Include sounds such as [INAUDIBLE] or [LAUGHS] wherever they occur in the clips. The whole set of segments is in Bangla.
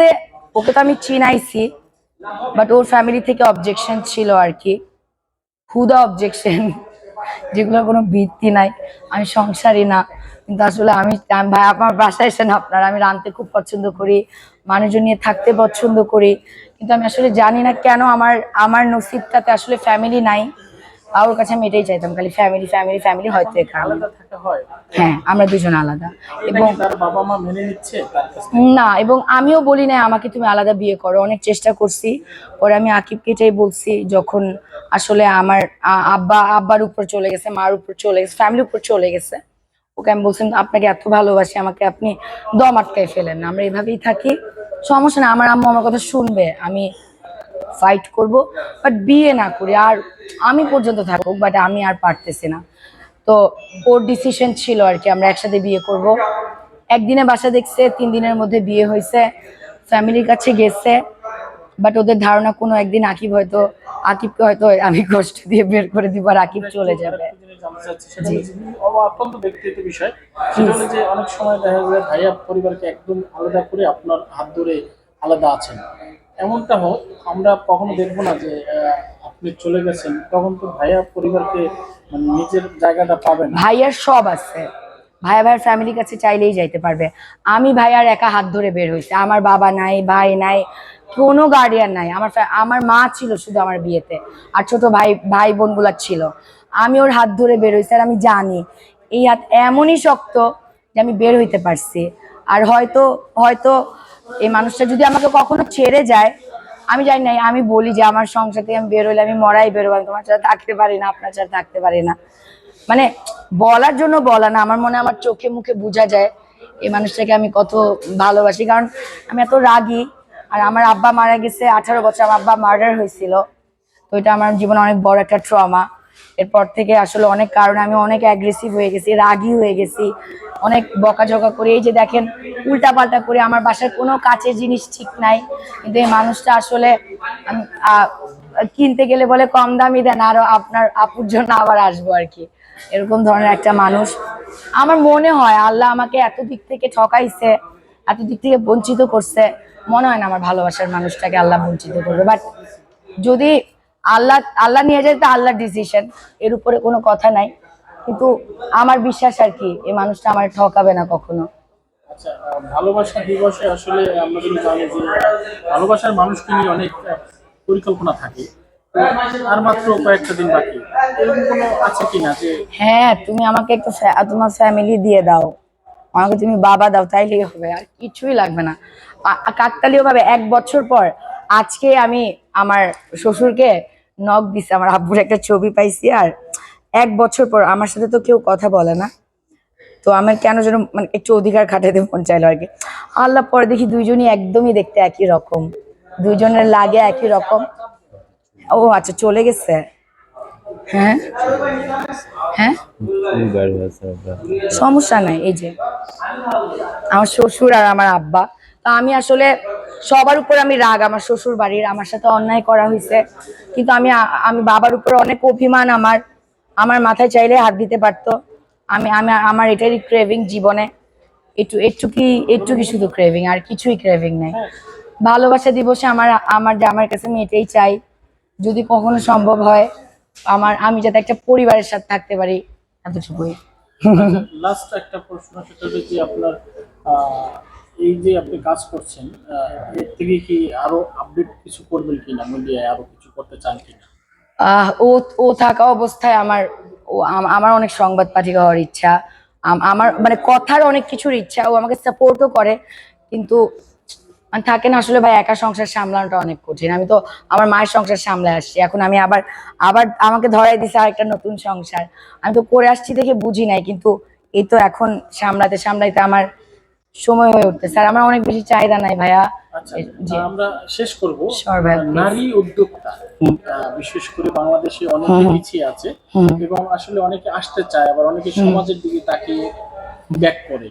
বলতে ওকে তো আমি চিনাইছি বাট ওর ফ্যামিলি থেকে অবজেকশন ছিল আর কি। হুদা অবজেকশন [LAUGHS] যেগুলোর কোনো ভিত্তি নাই। আমি সংসারী না। কিন্তু আসলে আমি ভাই, আমার বাসায় এসে না আপনার। আমি রাঁধতে খুব পছন্দ করি, মানুষজন নিয়ে থাকতে পছন্দ করি। কিন্তু আমি আসলে জানি না কেন আমার আমার নসিবটাতে আসলে ফ্যামিলি নাই। আর ওর কাছে আমি এটাই চাইতাম খালি ফ্যামিলি ফ্যামিলি ফ্যামিলি হয়তো এ কারণে আলাদা থাকা হয়। আমরা দুজন আলাদা। এবং বাবা মা মেনে নিচ্ছে? না এবং আমিও বলি না আমাকে তুমি আলাদা বিয়ে করো। অনেক চেষ্টা করছি। পরে আমি আকিবকে এটাই বলছি যখন আসলে আমার আব্বা আব্বার উপর চলে গেছে মার উপর চলে গেছে ফ্যামিলির উপর চলে গেছে। ওকে আমি বলছিলাম আপনাকে এত ভালোবাসি আমাকে আপনি দম আটকায় ফেলেন। না আমরা এভাবেই থাকি। সমস্যা না আমার আম্মু আমার কথা শুনবে। আমি ফাইট করব বাট বিয়ে না করি। আর আমি পর্যন্ত থাকুক বাট আমি আর পারতেছি না। তো ওর ডিসিশন ছিল আর কি, আমরা একসাথে বিয়ে করব। একদিনে বাসা দেখছে, তিন দিনের মধ্যে বিয়ে হয়েছে ফ্যামিলির কাছে গেছে বাট ওদের ধারণা কোনো একদিন আকিব হয়তো, আকিবকে হয়তো আমি কষ্ট দিয়ে বের করে দিব আর আকিব চলে যাবে। আলাদা করে আপনার হাত ধরে আলাদা আছেন। এমনটা হোক, আমরা কখনো দেখব না যে আপনি চলে গেছেন, তখন তো ভাইয়া পরিবারকে মানে নিজের জায়গাটা পাবেন ভাইয়ার সব আছে। ভাইয়া ভাইয়ের ফ্যামিলির কাছে চাইলেই যাইতে পারবে। আমি ভাইয়ার একা হাত ধরে বের হয়েছে। আমার বাবা নাই, ভাই নাই, কোনো গার্ডিয়ান নাই। আমার আমার মা ছিল শুধু আমার বিয়েতে, আর ছোট ভাই ভাই বোনগুলা ছিল। আমি ওর হাত ধরে বের হয়েছি, আর আমি জানি, এই হাত এমনই শক্ত যে আমি বের হইতে পারছি। আর হয়তো হয়তো এই মানুষটা যদি আমাকে কখনো ছেড়ে যায়, আমি জানি না, আমি বলি যে আমার সংসার থেকে আমি বের হইলে আমি মরাই বেরোবো, আমি তোমার সাথে থাকতে পারি না, আপনার সাথে থাকতে পারি না। মানে বলার জন্য বলা না, আমার মনে আমার চোখে মুখে বোঝা যায় এই মানুষটাকে আমি কত ভালোবাসি। কারণ আমি এত রাগী, আর আমার আব্বা মারা গেছে, আঠারো বছর আমার আব্বা মার্ডার হয়েছিল। তো এটা আমার জীবনে অনেক বড় একটা ট্রমা এরপর থেকে আসলে অনেক কারণে আমি অনেক অ্যাগ্রেসিভ হয়ে গেছি, রাগী হয়ে গেছি, অনেক বকাঝকা করে। এই যে দেখেন উল্টা পাল্টা করে আমার বাসার কোনো কাছের জিনিস ঠিক নাই। কিন্তু এই মানুষটা আসলে কিনতে গেলে বলে কম দামি দেন, আরও আপনার আপুর জন্য আবার আসব আর কি। এরকম ধরনের একটা মানুষ। আমার মনে হয় আল্লাহ আমাকে এত দিক থেকে ঠকাইছে, এত দিক থেকে বঞ্চিত করছে, মনে হয় না আমার ভালোবাসার মানুষটাকে আল্লাহ বঞ্চিত করবে। বাট যদি আল্লাহ আল্লাহ নিয়ে যায় তো আল্লাহর ডিসিশন এর উপরে কোনো কথা নাই। কিন্তু আমার বিশ্বাস আর কি এই মানুষটা আমার ঠকাবে না কখনো। আচ্ছা ভালোবাসা দিবসে আসলে আমরা যদি জানি যে ভালোবাসার মানুষকে নিয়ে অনেক পরিকল্পনা থাকে আর মাত্র কয়েকটা দিন বাকি। এরকম কোনো আছে কিনা যে হ্যাঁ তুমি আমাকে একটু তোমার ফ্যামিলি দিয়ে দাও। আমাকে তুমি বাবা দাও তাইলেই হবে আর কিছুই লাগবে না। কাকতালীয় ভাবে এক বছর পর আজকে আমি আমার শ্বশুরকে নখ দিছে, আমার আব্বুর একটা ছবি পাইছি আর এক বছর পর আমার সাথে তো কেউ কথা বলে না। তো আমার কেন যেন মানে একটু অধিকার খাটাতে মন চাইলো আর কি। আল্লাহ পরে দেখি দুইজনই একদমই দেখতে একই রকম। দুইজনের লাগে একই রকম। ও আচ্ছা চলে গেছে? হ্যাঁ? হ্যাঁ? সমস্যা নাই, এই যে। আমার শ্বশুর আর আমার আব্বা। তো আমি আসলে সবার উপর আমি রাগ, আমার শ্বশুর বাড়ির আমার সাথে অন্যায় করা হয়েছে। কিন্তু আমি আমি বাবার উপর অনেক অভিমান আমার। আমার মাথায় চাইলে হাত দিতে পারতো। আমি আমি, আমার এটারই ক্রেভিং জীবনে। একটু, একটুকি একটুকি শুধু ক্রেভিং আর কিছুই ক্রেভিং নেই। ভালোবাসা দিবসে আমার আমার আমার কাছে আমি এটাই চাই, যদি কখনো সম্ভব হয়, আমার, আমি যাতে একটা পরিবারের সাথে থাকতে পারি, এতটুকুই। লাস্ট একটা প্রশ্ন, সেটা হলো যে আপনার এই যে আপনি কাজ করছেন এর থেকে কি আরও আপডেট কিছু করবেন কিনা? মিডিয়ায় আরও কিছু করতে চান কিনা? ও ও থাকা অবস্থায় আমার আমার অনেক সংবাদ পাঠিকা হওয়ার ইচ্ছা। আম- আমার মানে কথার অনেক কিছুর ইচ্ছা। ও আমাকে সাপোর্টও করে, কিন্তু মানে থাকে না আসলে ভাই, একা সংসার সামলানোটা অনেক কঠিন। আমি তো আমার মায়ের সংসার সামলে আসছি। এখন আমি আবার আবার আমাকে ধরাই দিছে আরেকটা নতুন সংসার। আমি তো করে আসছি দেখে বুঝি নাই, কিন্তু এই তো এখন সামলাতে, সামলাইতে আমার সময় হয়ে উঠতে স্যার আমার অনেক বেশি চাহিদা নাই ভাইয়া। আচ্ছা। আমরা শেষ করব. নারী উদ্যোক্তা বিশেষ করে বাংলাদেশে অনেকে পিছিয়ে আছে এবং আসলে অনেকে আসতে চায় আবার অনেকে সমাজের দিকে তাকিয়ে ব্যাক করে।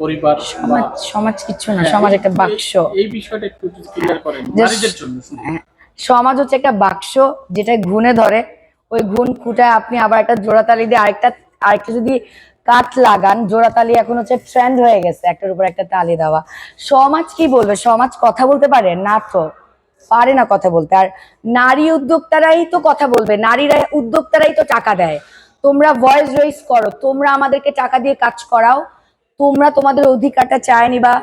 পরিবার সমাজ সমাজ কিচ্ছু না হ্যাঁ, সমাজ একটা বাক্স। এই বিষয়টা একটু ক্লিয়ার করেন নারীদের জন্য হ্যাঁ, সমাজ হচ্ছে একটা বাক্স যেটা ঘুণে ধরে। ওই ঘুণ খুঁটায় আপনি আবার একটা জোড়াতালি দিয়ে আরেকটা আরেকটা যদি কাট লাগান, জোড়া তালি এখন হচ্ছে ট্রেন্ড হয়ে গেছে, একটার উপর একটা তালি দেওয়া। সমাজ কি বলবে? সমাজ কথা বলতে পারে? না তো, পারে না কথা বলতে। আর নারী উদ্যোক্তারাই তো কথা বলবে নারীরা উদ্যোক্তারাই তো টাকা দেয়। তোমরা ভয়েস রেইস করো, তোমরা আমাদেরকে টাকা দিয়ে কাজ করাও। তোমরা তোমাদের অধিকারটা চায় নিবা,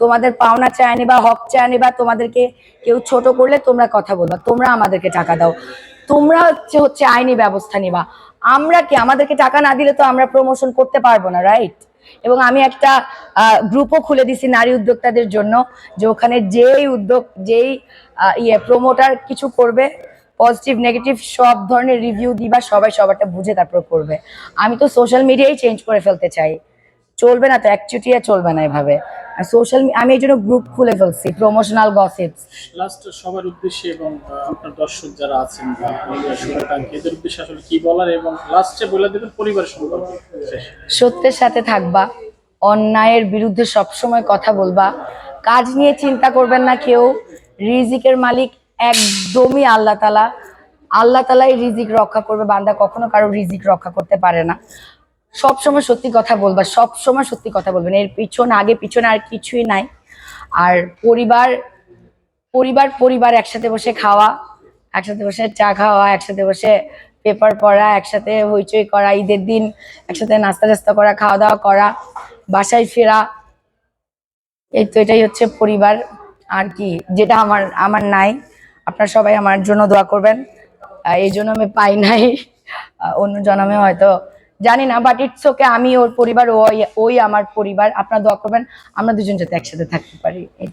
তোমাদের পাওনা চায় নিবা, হক চায় নিবা, তোমাদেরকে কেউ ছোট করলে তোমরা কথা বলবা, তোমরা আমাদেরকে টাকা দাও। তোমরা হচ্ছে হচ্ছে আইনি ব্যবস্থা নিবা। আমরা কি আমাদেরকে টাকা না দিলে তো আমরা প্রমোশন করতে পারব না রাইট এবং আমি একটা গ্রুপও খুলে দিছি নারী উদ্যোক্তাদের জন্য, যে ওখানে যেই উদ্যোগ, যেই ইয়ে প্রমোটার কিছু করবে পজিটিভ নেগেটিভ সব ধরনের রিভিউ দিবা, সবাই সবারটা বুঝে তারপর করবে। আমি তো সোশ্যাল মিডিয়াই চেঞ্জ করে ফেলতে চাই। চলবে না তো একচুটিয়া চলবে না এভাবে। আর সোশ্যাল আমি এই জন্য গ্রুপ খুলে ফেলছি প্রমোশনাল গসিপস লাস্ট সবার উদ্দেশ্যে এবং আপনার দর্শক যারা আছেন এদের উদ্দেশ্যে আসলে কি বলার এবং লাস্টে বলে দেবেন পরিবার সম্পর্কে সত্যের সাথে থাকবা অন্যায়ের বিরুদ্ধে সবসময় কথা বলবা। কাজ নিয়ে চিন্তা করবেন না কেউ রিজিকের মালিক একদমই আল্লাহ তালা। আল্লাহ তালাই রিজিক রক্ষা করবে বান্দা কখনো কারও রিজিক রক্ষা করতে পারে না। সবসময় সত্যি কথা বলবা, সবসময় সত্যি কথা বলবেন এর পিছন, আগে পিছনে আর কিছুই নাই। আর পরিবার পরিবার পরিবার একসাথে বসে খাওয়া, একসাথে বসে চা খাওয়া, একসাথে বসে পেপার পড়া, একসাথে হইচই করা, ঈদের দিন একসাথে নাস্তা টাস্তা করা, খাওয়া দাওয়া করা, বাসায় ফেরা। এই তো এটাই হচ্ছে পরিবার। আর কি, যেটা আমার আমার নাই। আপনারা সবাই আমার জন্য দোয়া করবেন। এই জন্য আমি পাই নাই। অন্য জন্মে হয়তো জানি না বাট ইটস ওকে আমি ওর পরিবার, ওই ওই আমার পরিবার, আপনারা দোয়া করবেন, আমরা দুজন যাতে একসাথে থাকতে পারি, এই